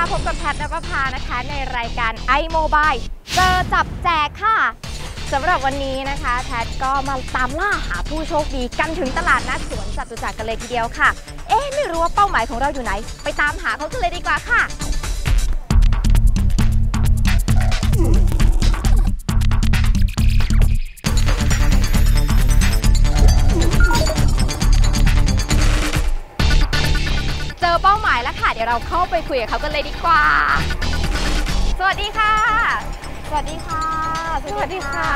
นภพานะคะ ในรายการ iMobile เจอจับแจกค่ะสำหรับวันนี้นะคะแพทก็มาตามล่าหาผู้โชคดีกันถึงตลาดนัดสวนจตุจักรกันเลยทีเดียวค่ะ เอ๊ะ ไม่รู้ว่าเป้าหมายของเราอยู่ไหน ไปตามหาเขากันเลยดีกว่าค่ะ อเป้าหมายแล้วค่ะ เดี๋ยวเราเข้าไปคุยกับเขากันเลยดีกว่า สวัสดีค่ะ สวัสดีค่ะ สวัสดีค่ะ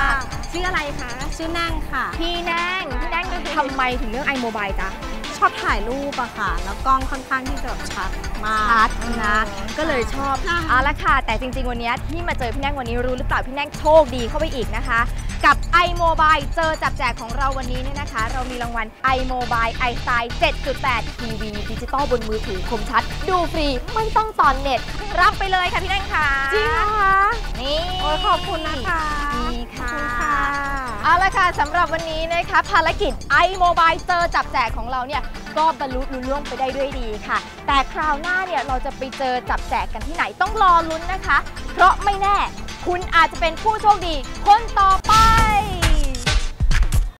ชื่ออะไรคะ ชื่อนั่งค่ะ พี่แนงพี่แนงทำไมถึงเลือก iMobile จ๊ะช อบถ่ายรูปอะค่ะ แล้วกล้องค่อนข้างที่จะแบบชัดมาก ชัดนะอืมก็เลยชอบใช่เอาละค่ะ แต่จริง ๆ วันนี้ที่มาเจอพี่แนงวันนี้รู้หรือเปล่าพี่แนงโชคดีเข้าไปอีกนะคะ กับ iMobile เจอจับแจกของเราวันนี้เนี่ยนะคะ เรามีรางวัล iMobile iStyle 7.8ทีวีดิจิตอลบนมือถือคมชัด ดูฟรีไม่ต้องต่อนเน็ต รับไปเลยค่ะพี่แนงค่ะ จริงเหรอคะ นี่ โอ้ยขอบคุณนะคะดีค่ะขอบคุณค่ะ เอาละค่ะสำหรับวันนี้นะคะภารกิจ iMobile เจอจับแจกของเราเนี่ยก็บรรลุลุล่วงไปได้ด้วยดีค่ะ แต่คราวหน้าเนี่ยเราจะไปเจอจับแจกกันที่ไหนต้องรอลุ้นนะคะ เพราะไม่แน่ คุณอาจจะเป็นผู้โชคดีคนต่อ